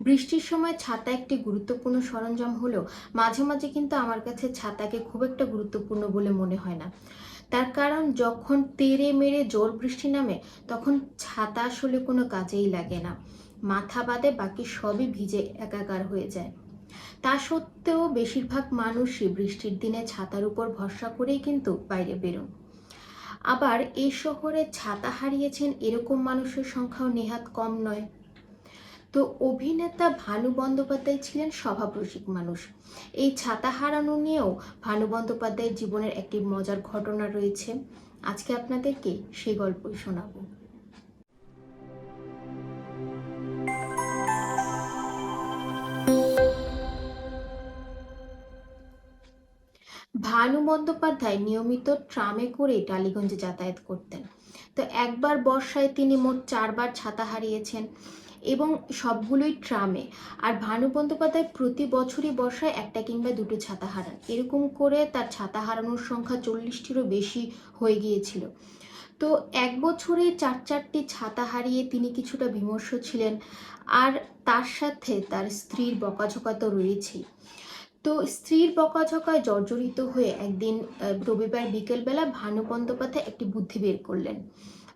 বৃষ্টির সময় ছাতা একটি গুরুত্বপূর্ণ সরঞ্জাম হলেও মাঝে মাঝে কিন্তু আমার কাছে ছাতাকে খুব একটা গুরুত্বপূর্ণ বলে মনে হয় না। তার কারণ যখন তেরে মেরে জোর বৃষ্টি নামে, তখন ছাতা আসলে কোনো কাজেই লাগে না। মাথা বাদে বাকি সবই ভিজে একাকার হয়ে যায়। তা সত্ত্বেও বেশিরভাগ মানুষই বৃষ্টির দিনে ছাতার উপর ভরসা করেই কিন্তু বাইরে বেরোন। আবার এই শহরে ছাতা হারিয়েছেন এরকম মানুষের সংখ্যাও নেহাত কম নয়। তো অভিনেতা ভানু বন্দ্যোপাধ্যায় ছিলেন স্বভাবরসিক মানুষ। এই ছাতা হারানো নিয়েও ভানু বন্দ্যোপাধ্যায়ের জীবনের একটি মজার ঘটনা রয়েছে। আজকে আপনাদেরকে সেই গল্পই শোনাবো। ভানু বন্দ্যোপাধ্যায় নিয়মিত ট্রামে করে টালিগঞ্জে যাতায়াত করতেন। তো একবার বর্ষায় তিনি মোট চারবার ছাতা হারিয়েছেন। এবং সবগুলোই ট্রামে। আর ভানু বন্দ্যোপাধ্যায় প্রতি বছরই বর্ষায় একটা কিংবা দুটো ছাতা হারান। এরকম করে তার ছাতা হারানোর সংখ্যা চল্লিশটিরও বেশি হয়ে গিয়েছিল। তো এক বছরে চার চারটি ছাতা হারিয়ে তিনি কিছুটা বিমর্ষ ছিলেন। আর তার সাথে তার স্ত্রীর বকাঝকা তো রয়েছেই। তো স্ত্রীর বকাঝকায় জর্জরিত হয়ে একদিন রবিবার বিকেলবেলা ভানু বন্দ্যোপাধ্যায় একটি বুদ্ধি বের করলেন।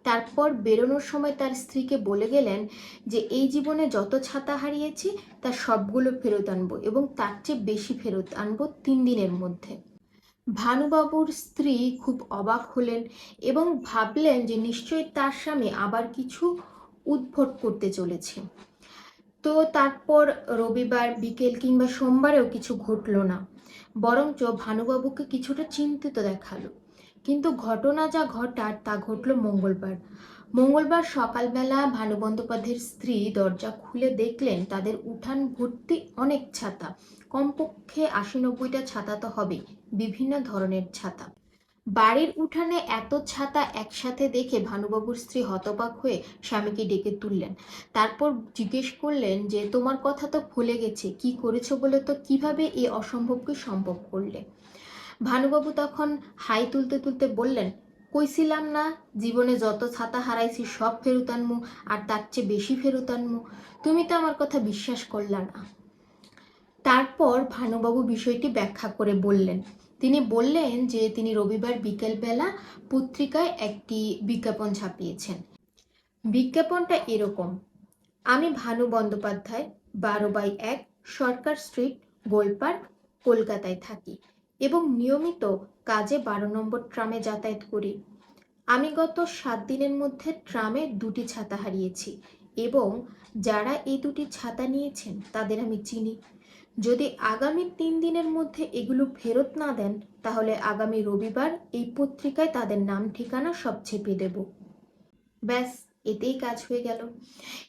তারপর বেরোনোর সময় তার স্ত্রীকে বলে গেলেন যে, এই জীবনে যত ছাতা হারিয়েছি, তার সবগুলো ফেরত আনব এবং তার চেয়ে বেশি ফেরত আনব তিন দিনের মধ্যে। ভানুবাবুর স্ত্রী খুব অবাক হলেন এবং ভাবলেন যে, নিশ্চয়ই তার স্বামী আবার কিছু উদ্ভট করতে চলেছে। তো তারপর রবিবার বিকেল কিংবা সোমবারেও কিছু ঘটলো না। বরঞ্চ ভানুবাবুকে কিছুটা চিন্তিত দেখাল। কিন্তু ঘটনা যা ঘটার তা ঘটলো মঙ্গলবার। মঙ্গলবার সকালবেলা ভানু বন্দ্যোপাধ্যায়ের স্ত্রী দরজা খুলে দেখলেন তাদের উঠান ভর্তি অনেক ছাতা। কমপক্ষে আশি নব্বইটা ছাতা তো হবেই, বিভিন্ন ধরনের ছাতা। বাড়ির উঠানে এত ছাতা একসাথে দেখে ভানুবাবুর স্ত্রী হতবাক হয়ে স্বামীকে ডেকে তুললেন। তারপর জিজ্ঞেস করলেন যে, তোমার কথা তো ভুলে গেছে, কি করেছ বলে তো কীভাবে এই অসম্ভবকে সম্ভব করলে? ভানুবাবু তখন হাই তুলতে তুলতে বললেন, কইছিলাম না, জীবনে যত ছাতা হারাইছি সব ফেরত আনমু, আর তার চেয়ে বেশি ফেরত আনমু। তুমি তো আমার কথা বিশ্বাস করলা না। তারপর ভানুবাবু বিষয়টি ব্যাখ্যা করে বললেন তিনি বললেন যে তিনি রবিবার বিকেলবেলা পত্রিকায় একটি বিজ্ঞাপন ছাপিয়েছেন। বিজ্ঞাপনটা এরকম, আমি ভানু বন্দ্যোপাধ্যায়, বারো বাই এক, সরকার স্ট্রিট, গোলপার্ক, কলকাতায় থাকি এবং নিয়মিত কাজে বারো নম্বর ট্রামে যাতায়াত করি। আমি গত সাত দিনের মধ্যে ট্রামে দুটি ছাতা হারিয়েছি এবং যারা এই দুটি ছাতা নিয়েছেন তাদের আমি চিনি। যদি আগামী তিন দিনের মধ্যে এগুলো ফেরত না দেন, তাহলে আগামী রবিবার এই পত্রিকায় তাদের নাম, ঠিকানা সব ছেপে দেব। ব্যাস, এতেই কাজ হয়ে গেল।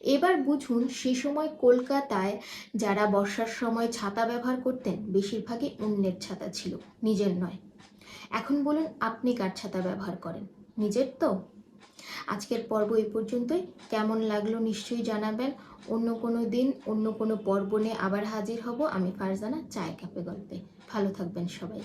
এবার বুঝুন, সে সময় কলকাতায় যারা বর্ষার সময় ছাতা ব্যবহার করতেন, বেশিরভাগই অন্যের ছাতা ছিল, নিজের নয়। এখন বলুন, আপনি কার ছাতা ব্যবহার করেন? নিজের তো? আজকের পর্ব এই পর্যন্তই। কেমন লাগল নিশ্চয়ই জানাবেন। অন্য কোনো দিন, অন্য কোনো পর্ব নিয়ে আবার হাজির হব আমি ফারজানা চায় কাপে গল্পে। ভালো থাকবেন সবাই।